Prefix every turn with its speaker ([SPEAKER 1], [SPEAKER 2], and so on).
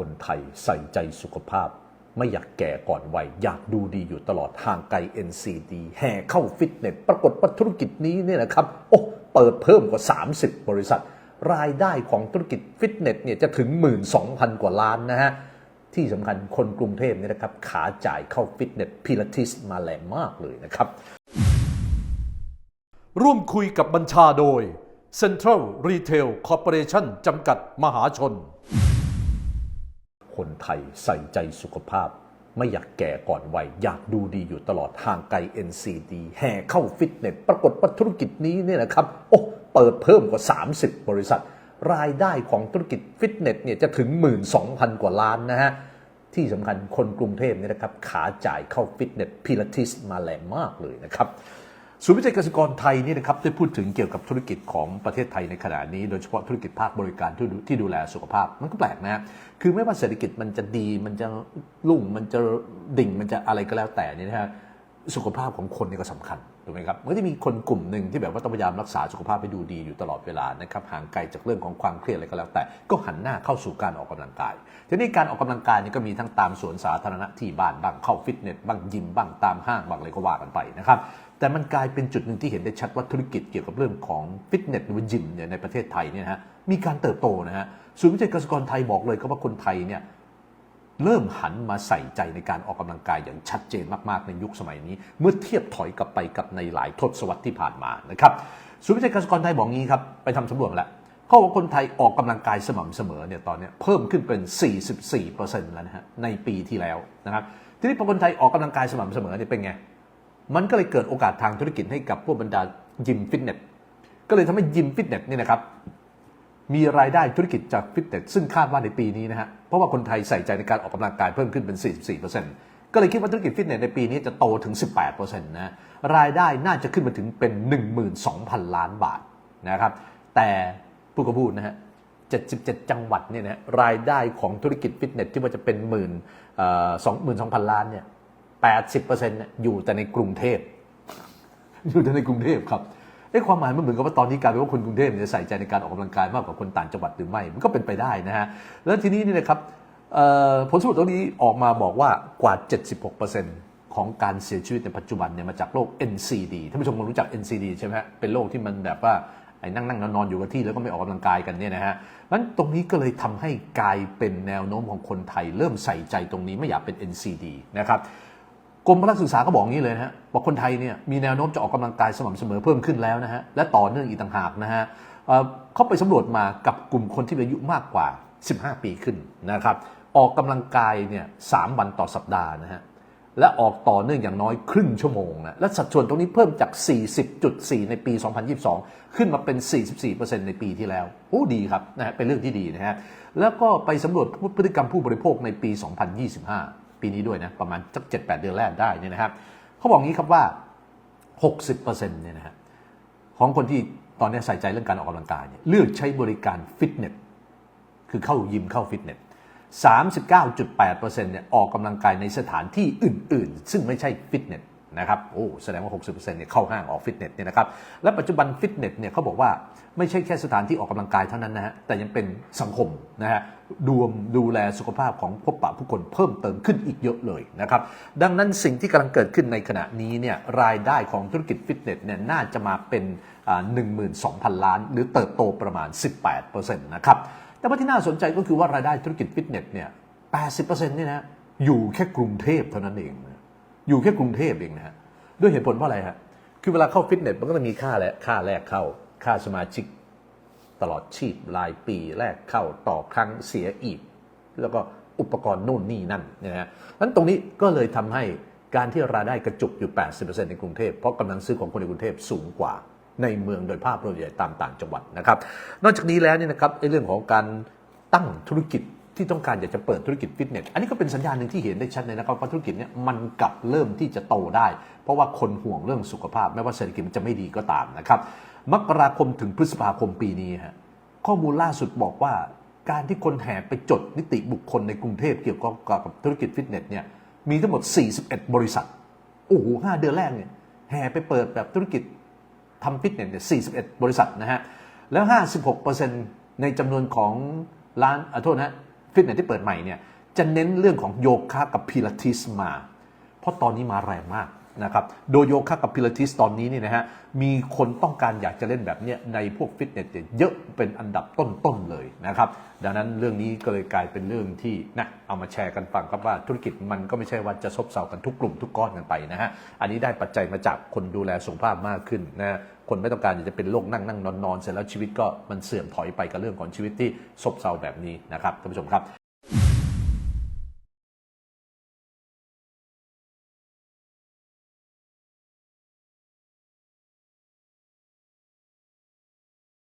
[SPEAKER 1] คนไทยใส่ใจสุขภาพ ไม่อยากแก่ก่อนวัยอยากดูดีอยู่ตลอดห่างไกล NCD แห่เข้าฟิตเนสปรากฏว่าธุรกิจนี้เนี่ยนะครับ โอ้เปิดเพิ่มกว่า 30 บริษัท รายได้ของธุรกิจฟิตเนสเนี่ยจะถึง 12,000 กว่าล้านนะฮะ ที่สำคัญคนกรุงเทพเนี่ยนะครับ ขาจ่ายเข้าฟิตเนสพิลาทิสมาแรงมากเลยนะครับ ร่วมคุยกับบัญชาโดย Central Retail Corporation จำกัดมหาชน คนไทยใส่ใจสุขภาพ ไม่อยากแก่ก่อนวัยอยากดูดีอยู่ตลอดห่างไกล NCD แห่เข้าฟิตเนสปรากฏว่าธุรกิจนี้เนี่ยนะครับ โอ้เปิดเพิ่มกว่า 30 บริษัท รายได้ของธุรกิจฟิตเนสเนี่ยจะถึง 12,000 กว่าล้านนะฮะที่สำคัญคนกรุงเทพเนี่ยนะครับ ขาจ่ายเข้าฟิตเนสพิลาทิสมาแรงมากเลยนะครับ ศูนย์วิจัยเกษตรกรไทยนี่นะครับได้พูดถึงเกี่ยวกับธุรกิจของประเทศไทยในขณะนี้ โดยเฉพาะธุรกิจภาคบริการที่ดูที่ดูแลสุขภาพมันก็แปลกนะคือไม่ว่าเศรษฐกิจมันจะดีมันจะรุ่งมันจะดิ่งมันจะอะไรก็แล้วแต่นี่นะฮะสุขภาพของคนนี่ก็สำคัญถูกไหมครับมันก็จะมีคนกลุ่มหนึ่งที่แบบว่าต้องพยายามรักษาสุขภาพให้ดูดีอยู่ตลอดเวลานะครับห่างไกลจากเรื่องของความเครียดอะไรก็แล้วแต่ ก็หันหน้าเข้าสู่การออกกำลังกาย ทีนี้การออกกำลังกายนี่ก็มีทั้งตามสวนสาธารณะที่บ้านบ้างเข้าฟิตเนสบ้างยิมบ้างตามห้างบ้างอะไรก็ว่ากันไปนะครับแต่มันกลายเป็นจุดหนึ่งที่เห็นได้ชัดว่าธุรกิจเกี่ยวกับเรื่องของฟิตเนสหรือว่ายิมเนี่ยในประเทศไทยเนี่ยฮะมีการเติบโตนะฮะศูนย์วิจัยเกษตรกรไทยบอกเลยก็ว่าคนไทยเนี่ย เริ่มหันมาใส่ใจในการออกกำลังกายอย่างชัดเจนมากๆ ในยุคสมัยนี้ เมื่อเทียบถอยกลับไปกับในหลายทศวรรษที่ผ่านมานะครับศูนย์วิจัยกษตรกรไทยบอกงี้ครับไปทำสำรวจแล้วเขาบอกว่าคนไทยออกกำลังกายสม่ำเสมอเนี่ยตอนนี้เพิ่มขึ้นเป็น 44%แล้วนะฮะในปีที่แล้วนะครับทีนี้พอคนไทยออกกำลังกายสม่ำเสมอเนี่ยเป็นไงมันก็เลยเกิดโอกาสทางธุรกิจให้กับพวกบรรดายิมฟิตเนสก็เลยทำให้ยิมฟิตเนสเนี่ยนะครับ มีรายได้ธุรกิจจากฟิตเนสซึ่งคาดว่าในปีนี้นะฮะ เพราะว่าคนไทยใส่ใจในการออกกำลังกายเพิ่มขึ้นเป็น 44%ก็เลยคิดว่าธุรกิจฟิตเนสในปีนี้จะโตถึง 18%นะรายได้น่าจะขึ้นมาถึงเป็น 12,000 ล้านบาทนะครับแต่ผู้กพูดนะฮะ 77 จังหวัดเนี่ยนะรายได้ของธุรกิจฟิตเนสที่ว่าจะเป็นหมื่นสองหมื่นสองพันล้านเนี่ย80%อยู่แต่ในกรุงเทพอยู่แต่ในกรุงเทพครับ ไอ้ความหมายมันเหมือนกับว่าตอนนี้กลายเป็นว่าคนกรุงเทพเนี่ยใส่ใจในการออกกำลังกายมากกว่าคนต่างจังหวัดหรือไม่มันก็เป็นไปได้นะฮะแล้วทีนี้นี่นะครับผลสรวจตรงนี้ออกมาบอกว่ากว่า 76%ของการเสียชีวิตในปัจจุบันเนี่ยมาจากโรค NCD ท่านผู้ชมคงรู้จัก NCD ใช่ไหมฮะเป็นโรคที่มันแบบว่าไอ้นั่งนั่งนอนนอยู่กับที่แล้วก็ไม่ออกกำลังกายกันเนี่ยนะฮะนั้นตรงนี้ก็เลยทำให้กลายเป็นแนวโน้มของคนไทย เริ่มใส่ใจตรงนี้ไม่อยากเป็น NCD นะครับ รมพละศึกษาก็บอกงี้เลยนะฮะบอกคนไทยเนี่ยมีแนวโน้มจะออกกำลังกายสม่ำเสมอเพิ่มขึ้นแล้วนะฮะและต่อเนื่องอีกต่างหากนะฮะเเขาไปสำรวจมากับกลุ่มคนที่มีอายุมากกว่า 15 ปีขึ้นนะครับออกกำลังกายเนี่ยสวันต่อสัปดาห์นะฮะและออกต่อเนื่องอย่างน้อยครึ่งชั่วโมงนะและสัดส่วนตรงนี้เพิ่มจาก 40.4 ในปี 2022 ขึ้นมาเป็น 44%ในปีที่แล้ว โอ้ดีครับนะฮะเป็นเรื่องที่ดีนะฮะแล้วก็ไปสำรวจพฤติกรรมผู้บริโภคในปี 2025 ปีนี้ด้วยนะประมาณสักเจ็ดแปดเดือนแรกได้เนี่ยนะครับเขาบอกงี้ครับว่า 60%เนี่ยนะฮะของคนที่ตอนนี้ใส่ใจเรื่องการออกกำลังกายเนี่ยเลือกใช้บริการฟิตเนสคือเข้ายิมเข้าฟิตเนส39.8%เนี่ยออกกำลังกายในสถานที่อื่น ๆ ซึ่งไม่ใช่ฟิตเนส นะครับโอ้แสดงว่า 60%เนี่ยเข้าห้างออกฟิตเนสเนี่ยนะครับและปัจจุบันฟิตเนสเนี่ยเขาบอกว่าไม่ใช่แค่สถานที่ออกกำลังกายเท่านั้นนะฮะแต่ยังเป็นสังคมนะฮะดูมดูแลสุขภาพของพบปะผู้คนเพิ่มเติมขึ้นอีกเยอะเลยนะครับดังนั้นสิ่งที่กำลังเกิดขึ้นในขณะนี้เนี่ยรายได้ของธุรกิจฟิตเนสเนี่ยน่าจะมาเป็นอ่า12,000 ล้าน หรือเติบโตประมาณ 18%นะครับแต่ว่าที่น่าสนใจก็คือว่ารายได้ธุรกิจฟิตเนสเนี่ย 80%เนี่ยนะอยู่แค่กรุงเทพเท่านั้นเองนะ อยู่แค่กรุงเทพเองนะฮะด้วยเหตุผลเพราะอะไรฮะคือเวลาเข้าฟิตเนสมันก็ต้องมีค่าแหละค่าแรกเข้า ค่าสมาชิก ตลอดชีพรายปีแรกเข้าต่อครั้งเสียอีก แล้วก็อุปกรณ์นู่นนี่นั่นนะฮะนั้นตรงนี้ก็เลยทำให้การที่รายได้กระจุกอยู่ 80%ในกรุงเทพเพราะกำลังซื้อของคนในกรุงเทพสูงกว่าในเมืองโดยภาพรวมใหญ่ตามต่างจังหวัดนะครับ นอกจากนี้แล้วเนี่ยนะครับไอ้เรื่องของการตั้งธุรกิจ ที่ต้องการอยากจะเปิดธุรกิจฟิตเนส อันนี้ก็เป็นสัญญาณหนึ่งที่เห็นได้ชัดเลยนะครับว่าธุรกิจเนี้ยมันกลับเริ่มที่จะโตได้ เพราะว่าคนห่วงเรื่องสุขภาพ ไม่ว่าเศรษฐกิจมันจะไม่ดีก็ตามนะครับ มกราคมถึงพฤษภาคมปีนี้ฮะข้อมูลล่าสุดบอกว่า การที่คนแห่ไปจดนิติบุคคลในกรุงเทพเกี่ยวกับกับธุรกิจฟิตเนสเนี่ยมีทั้งหมด 41 บริษัท โอ้โหห้าเดือนแรกเนี่ยแห่ไปเปิดแบบธุรกิจทำฟิตเนสเนี่ย41 บริษัทนะฮะแล้ว 56%ในจำนวนของร้านอโทษนะ ฟิตเนสที่เปิดใหม่เนี่ยจะเน้นเรื่องของโยคะกับพิลาทิสมา เพราะตอนนี้มาแรงมาก นะครับ โดยโยคะกับพิลาทิสตอนนี้นี่นะฮะ มีคนต้องการอยากจะเล่นแบบเนี้ยในพวกฟิตเนสเยเยอะเป็นอันดับต้นๆเลยนะครับ ดังนั้นเรื่องนี้ก็เลยกลายเป็นเรื่องที่นะเอามาแชร์กันฟังครับว่าธุรกิจมันก็ไม่ใช่ว่าจะซบเซากันทุกกลุ่มทุกก้อนกันไปนะฮะ อันนี้ได้ปัจจัยมาจากคนดูแลสุขภาพมากขึ้นนะคนไม่ต้องการอยากจะเป็นโรคนั่งนั่งนอนนอนเสร็จแล้วชีวิตก็มันเสื่อมถอยไปกับเรื่องของชีวิตที่ซบเซาแบบนี้นะครับท่านผู้ชมครับ